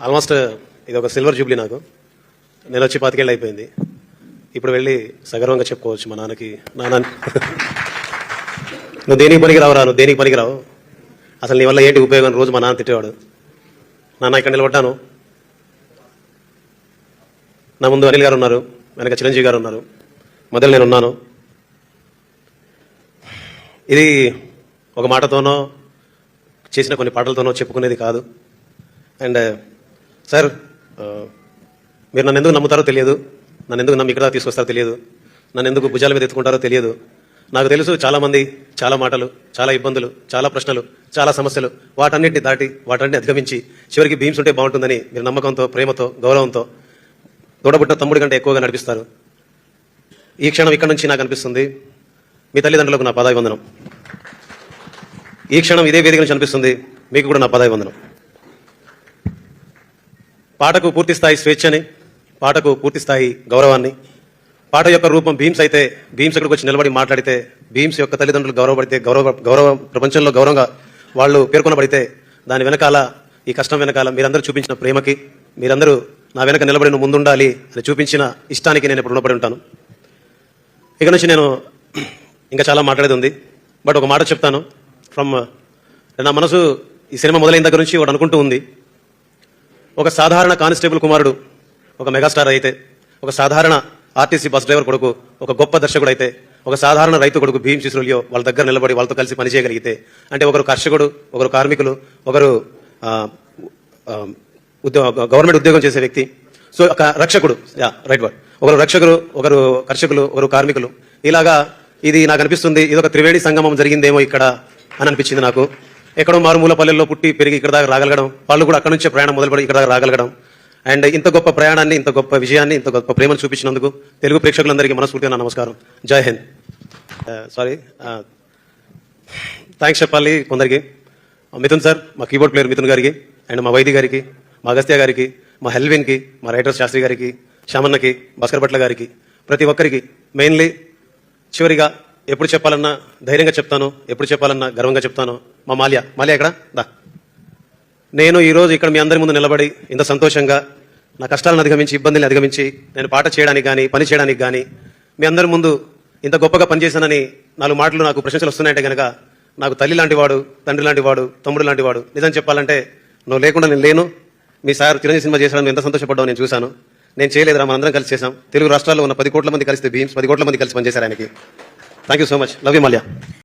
Almost ఇది ఒక silver Jubilee నాకు. నేను వచ్చి పాతికేళ్ళు అయిపోయింది. ఇప్పుడు వెళ్ళి సగర్వంగా చెప్పుకోవచ్చు మా నాన్నకి. నాన్న నువ్వు దేనికి పనికి రావురా నువ్వు దేనికి పనికి రావు? అసలు నీ వల్ల ఏంటి ఉపయోగం రోజు మా నాన్న తిట్టేవాడు. నాన్న ఇక్కడ నిలబడ్డాను. నా ముందు అనిల్ గారు ఉన్నారు వెనక చిరంజీవి గారు ఉన్నారు. మొదలు నేను ఉన్నాను. ఇది ఒక మాటతోనో చేసిన కొన్ని పాటలతోనో చెప్పుకునేది కాదు. అండ్ సార్ మీరు నన్ను ఎందుకు నమ్ముతారో తెలియదు. నన్ను ఎందుకు నమ్మి ఇక్కడ తీసుకొస్తారో తెలియదు. నన్ను ఎందుకు భుజాల మీద ఎత్తుకుంటారో తెలియదు. నాకు తెలుసు చాలామంది చాలా మాటలు చాలా ఇబ్బందులు చాలా ప్రశ్నలు చాలా సమస్యలు. వాటన్నిటిని దాటి వాటన్నిటిని అధిగమించి చివరికి భీమ్స్ ఉంటే బాగుంటుందని మీరు నమ్మకంతో ప్రేమతో గౌరవంతో తోడబుట్టిన తమ్ముడి కంటే ఎక్కువగా నడిపిస్తారు. ఈ క్షణం ఇక్కడ నుంచి నాకు అనిపిస్తుంది. మీ తల్లిదండ్రులకు నా పదాభివందనం. ఈ క్షణం ఇదే వేదిక నుంచి అనిపిస్తుంది. మీకు కూడా నా పదాభివందనం. పాటకు పూర్తి స్థాయి స్వేచ్ఛని పాటకు పూర్తిస్థాయి గౌరవాన్ని పాట యొక్క రూపం భీమ్స్ అయితే భీమ్స్ ఇక్కడికి వచ్చి నిలబడి మాట్లాడితే భీమ్స్ యొక్క తల్లిదండ్రులు గౌరవపడితే గౌరవ గౌరవ ప్రపంచంలో గౌరవంగా వాళ్ళు పేర్కొనబడితే దాని వెనకాల ఈ కష్టం వెనకాల మీరందరూ చూపించిన ప్రేమకి మీరందరూ నా వెనక నిలబడి నువ్వు ముందుండాలి అని చూపించిన ఇష్టానికి నేను ఇప్పుడు రుణపడి ఉంటాను. ఇక నుంచి నేను ఇంకా చాలా మాట్లాడేది ఉంది. బట్ ఒక మాట చెప్తాను. ఫ్రమ్ నా మనసు ఈ సినిమా మొదలైన దగ్గర నుంచి వాడు అనుకుంటూ ఉంది. ఒక సాధారణ కానిస్టేబుల్ కుమారుడు ఒక మెగాస్టార్ అయితే ఒక సాధారణ ఆర్టీసీ బస్ డ్రైవర్ కొడుకు ఒక గొప్ప దర్శకుడు అయితే ఒక సాధారణ రైతు కొడుకు భీమ్ శిశువులియో వాళ్ళ దగ్గర నిలబడి వాళ్ళతో కలిసి పనిచేయగలిగితే అంటే ఒకరు కర్షకుడు ఒకరు కార్మికులు ఒకరు ఉద్యో- గవర్నమెంట్ ఉద్యోగం చేసే వ్యక్తి. సో ఒక రక్షకుడు యా రైట్ వర్డ్. ఒకరు రక్షకులు ఒకరు కర్షకులు ఒకరు కార్మికులు. ఇలాగా ఇది నాకు అనిపిస్తుంది. ఇది ఒక త్రివేణి సంగమం జరిగిందేమో ఇక్కడ అని అనిపించింది నాకు. ఎక్కడో మారుమూల పల్లెల్లో పుట్టి పెరిగి ఇక్కడ దాకా రాగలగడం వాళ్ళు కూడా అక్కడ నుంచే ప్రయాణం మొదలుపడి ఇక్కడ దాకా రాగలగడం. అండ్ ఇంత గొప్ప ప్రయాణాన్ని ఇంత గొప్ప విజయాన్ని ఇంత గొప్ప ప్రేమను చూపించినందుకు తెలుగు ప్రేక్షకులందరికీ మనస్ఫూర్తిగా నా నమస్కారం. జై Hind. Uh, sorry thanks uh, చెప్పాలి కొందరికి. Uh, మిథున్ సార్ మా కీబోర్డ్ ప్లేయర్ మిథున్ గారికి అండ్ మా వైద్య గారికి మా అగస్త్య గారికి మా హెల్విన్కి మా రైటర్ శాస్త్రి గారికి శ్యామన్నకి భాస్కర్ భట్ల గారికి ప్రతి ఒక్కరికి మెయిన్లీ చివరిగా ఎప్పుడు చెప్పాలన్నా ధైర్యంగా చెప్తాను ఎప్పుడు చెప్పాలన్నా గర్వంగా చెప్తాను. మా మాల్యా. మాల్యా ఇక్కడ దా. నేను ఈరోజు ఇక్కడ మీ అందరి ముందు నిలబడి ఇంత సంతోషంగా నా కష్టాలను అధిగమించి ఇబ్బందులను అధిగమించి నేను పాట చేయడానికి కానీ పని చేయడానికి కానీ మీ అందరి ముందు ఇంత గొప్పగా పనిచేశానని నాలుగు మాటలు నాకు ప్రశంసలు వస్తున్నాయంటే కనుక నాకు తల్లి లాంటి వాడు తండ్రి లాంటి వాడు తమ్ముడు లాంటి వాడు నిజం చెప్పాలంటే నువ్వు లేకుండా నేను లేను. మీ సార్ చిరంజీవి సినిమా చేశాడని ఎంత సంతోషపడ్డావు నేను చూశాను. నేను చేయలేదురా మనందరం కలిసి చేశాం. తెలుగు రాష్ట్రాల్లో ఉన్న పది కోట్ల మంది కలిసి భీమ్స్ పది కోట్ల మంది కలిసి పనిచేశారు ఆయనకి. Thank you so much love you Malya.